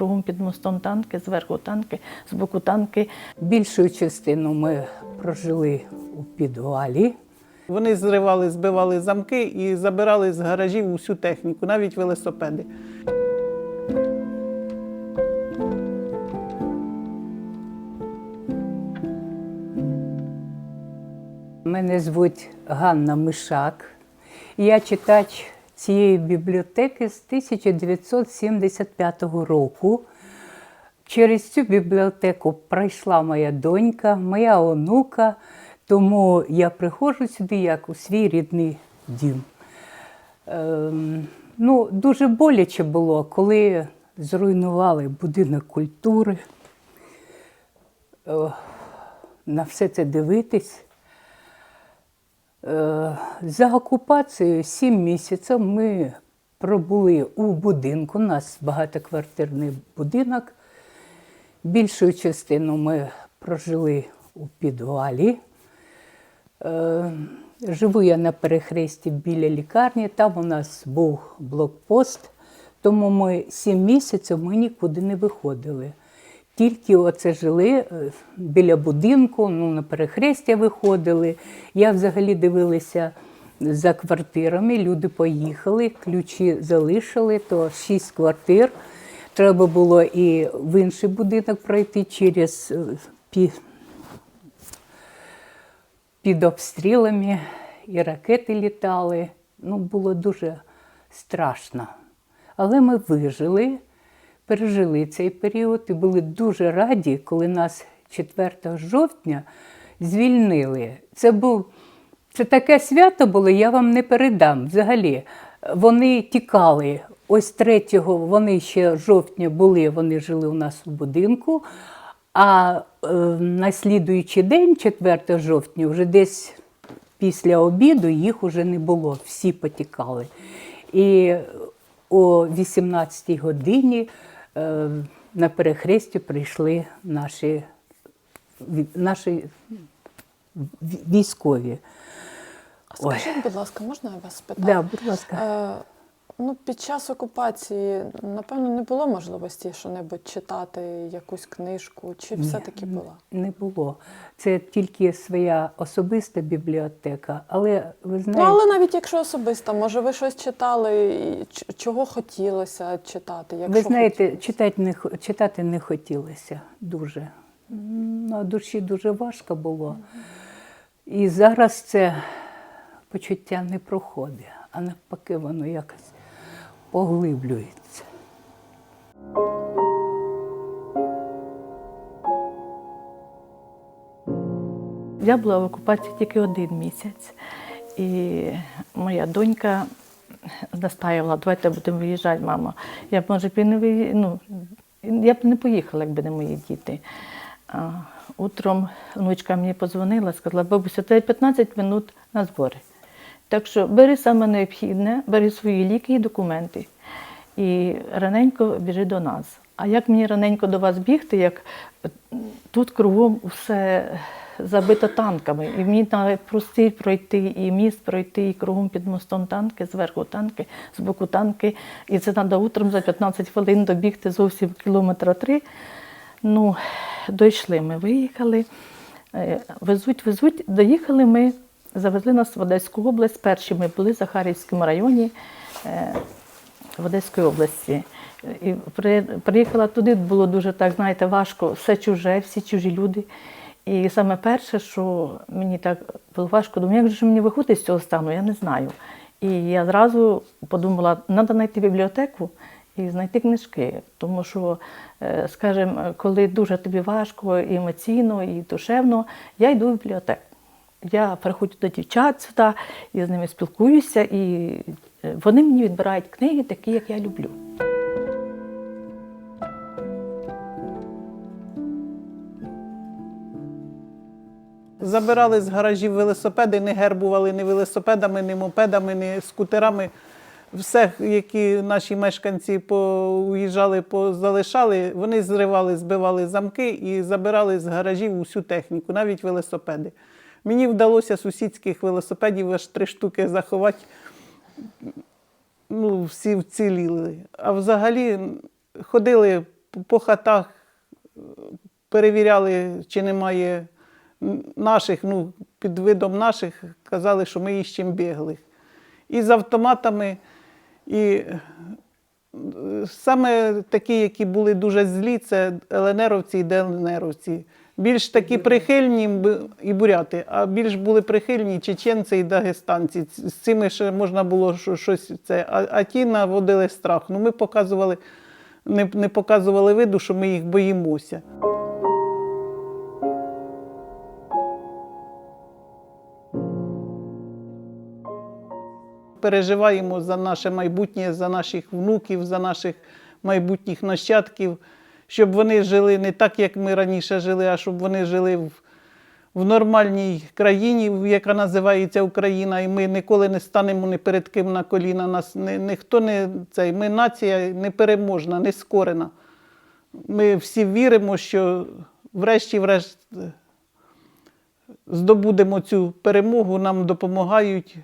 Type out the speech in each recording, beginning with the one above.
кругом під мостом танки, зверху танки, збоку танки. Більшу частину ми прожили у підвалі. Вони зривали, збивали замки і забирали з гаражів усю техніку, навіть велосипеди. Мене звуть Ганна Мишак. Я читач цієї бібліотеки з 1975 року. Через цю бібліотеку пройшла моя донька, моя онука, тому я приходжу сюди як у свій рідний дім. Ем, ну, дуже боляче було, коли зруйнували будинок культури. Е, на все це дивитись. Е, За окупацією сім місяців ми пробули у будинку. У нас багатоквартирний будинок. Більшу частину ми прожили у підвалі. Е, Живу я на перехресті біля лікарні, там у нас був блокпост, тому ми сім місяців ми нікуди не виходили. Тільки оце жили е, біля будинку, ну, на перехрестя виходили. Я взагалі дивилася за квартирами, люди поїхали, ключі залишили, то шість квартир. Треба було і в інший будинок пройти через е, під обстрілами, і ракети літали. Ну, було дуже страшно. Але ми вижили, пережили цей період і були дуже раді, коли нас 4 жовтня звільнили. Це був це таке свято було, я вам не передам взагалі. Вони тікали. Ось 3-го, вони ще жовтня були, вони жили у нас у будинку. А е, на слідуючий день, 4 жовтня, вже десь після обіду їх уже не було, всі потікали. І о 18-й годині на перехресті прийшли наші, наші ві- військові. Ой. Скажіть, будь ласка, можна я вас спитати? Да, будь ласка. Ну, під час окупації, напевно, не було можливості що-небудь читати, якусь книжку, чи все-таки була? Не було. Це тільки своя особиста бібліотека. Але ви Ну, знаєте, але навіть якщо особисто, може, ви щось читали, і чого хотілося читати? Якщо ви знаєте, читати не, читати не хотілося дуже. На душі дуже важко було. І зараз це почуття не проходить, а навпаки, воно якось поглиблюється. Я була в окупації тільки один місяць. І моя донька настаювала, давайте будемо виїжджати, мама. Я б, може, не виї... ну, я б не поїхала, якби не мої діти. А, утром внучка мені подзвонила, сказала, бабуся, це 15 минут на збори. Так що бери саме необхідне, бери свої ліки і документи. І раненько біжи до нас. А як мені раненько до вас бігти, як тут кругом все забито танками. І мені треба простір пройти, і міст пройти, і кругом під мостом танки, зверху танки, збоку танки. І це треба утром за 15 хвилин добігти зовсім кілометра три. Ну, дійшли ми, виїхали, Е, везуть, везуть. Доїхали ми, завезли нас в Одеську область. Перші ми були в Захарівському районі е, в Одеської області. І приїхала туди, було дуже так, знаєте, важко, все чуже, всі чужі люди. І саме перше, що мені так було важко, думаю, як же мені виходити з цього стану, я не знаю. І я зразу подумала, треба знайти бібліотеку і знайти книжки. Тому що, е, скажімо, коли дуже тобі важко і емоційно, і душевно, я йду в бібліотеку. Я приходжу до дівчат сюди, і з ними спілкуюся, і е, вони мені відбирають книги, такі, як я люблю. Забирали з гаражів велосипеди, не гербували ні велосипедами, ні мопедами, ні скутерами. Все, які наші мешканці поуїжджали, позалишали, вони зривали, збивали замки і забирали з гаражів усю техніку, навіть велосипеди. Мені вдалося сусідських велосипедів аж три штуки заховати. Ну, всі вціліли. А взагалі ходили по хатах перевіряли, чи немає наших, ну, під видом наших, казали, що ми іщемо біглих. І з автоматами, і е, саме такі, які були дуже злі, це ЛНРовці і ДЛНРовці. Більш такі прихильні і буряти, а більш були прихильні чеченці і дагестанці. З цими ще можна було щось це. А, а ті наводили страх. Ну, ми показували, не, не показували виду, що ми їх боїмося. переживаємо за наше майбутнє, за наших внуків, за наших майбутніх нащадків, щоб вони жили не так, як ми раніше жили, а щоб вони жили в, в нормальній країні, яка називається Україна, і ми ніколи не станемо ні перед ким на коліна. Нас ні, ніхто не цей. Ми нація непереможна, нескорена. Ми всі віримо, що врешті-врешт е, здобудемо цю перемогу, нам допомагають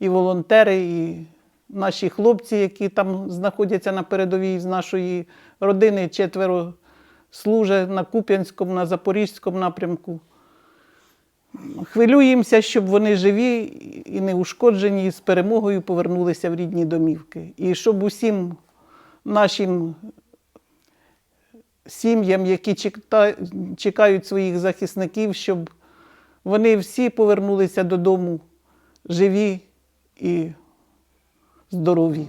і волонтери, і наші хлопці, які там знаходяться на передовій з нашої родини, четверо служать на Куп'янському, на Запорізькому напрямку. Хвилюємося, щоб вони живі і неушкоджені, і з перемогою повернулися в рідні домівки. І щоб усім нашим сім'ям, які чекають своїх захисників, щоб вони всі повернулися додому живі і здорові.